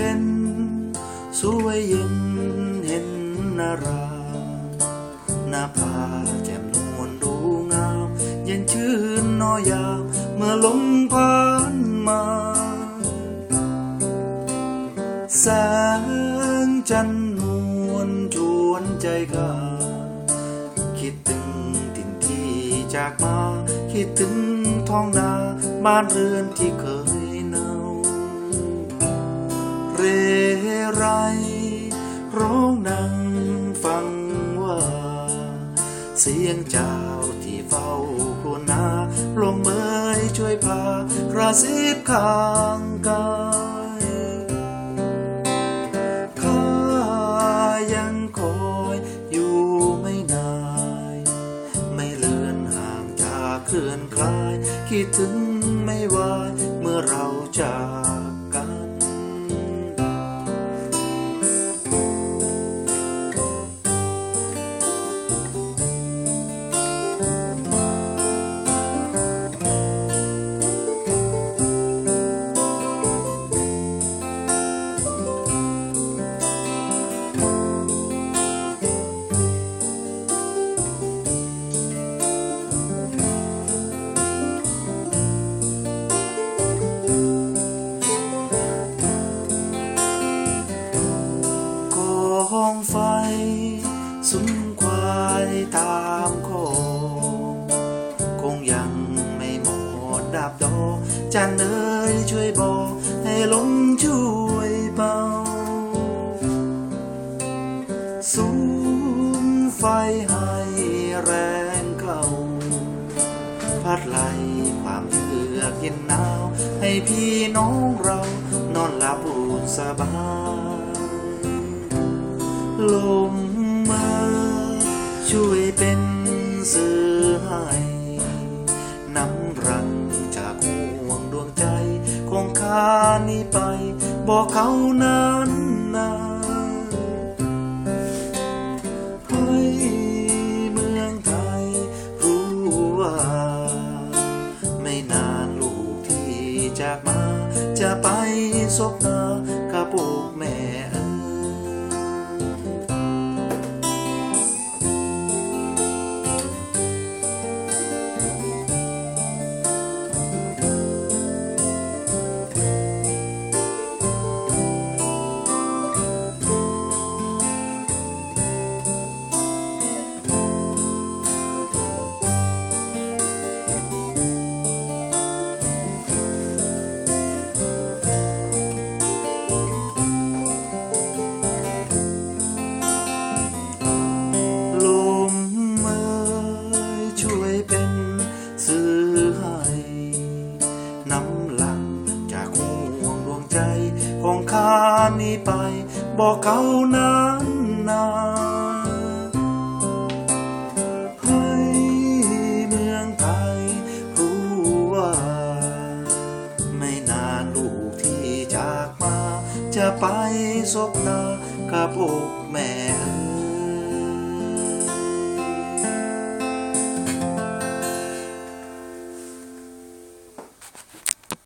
เพ็ญสวยเย็นเห็นนาราหน้าผาแจ่มนวลดูงามเย็นชื่นนอยามเมื่อลมผ่านมาแสงจันนวลชวนใจข้าคิดถึงถิ่นที่จากมา คิดถึงท้องนาบ้านเรือนที่เคย เรไรร้องดังฟังว่า เสียงเจ้าที่เฝ้าครวนาลงเมยช่วยพากระซิบข้างกายข้ายังคอยอยู่ไม่นานไม่เลือนห่างจากเคลื่อนคลาย คิดถึงไม่ไหวเมื่อเราจากกัน องไฟ สุมควายตามโคงคงยังไม่หมดดับดอจันเอ๋ยช่วยบอกให้ลมช่วยเบาสุมไฟให้แรงเข้าพัดไหลความเยือกเย็นหนาว ให้พี่น้องเรานอนหลับอุ่นสบาย ลมมา ช่วยเป็นสื่อให้นำรังจากห่วงดวงใจ ของข้านี้ไป บอกเขานั้นนาให้เมืองไทยรู้ว่า ไม่นานลูกที่จากมา จะไปซบหน้ากับปกานี้ไป บอกเขานานนาให้เมืองไทยรู้ว่า ไม่นานลูกที่จากมา จะไปสบหน้ากับอกแม่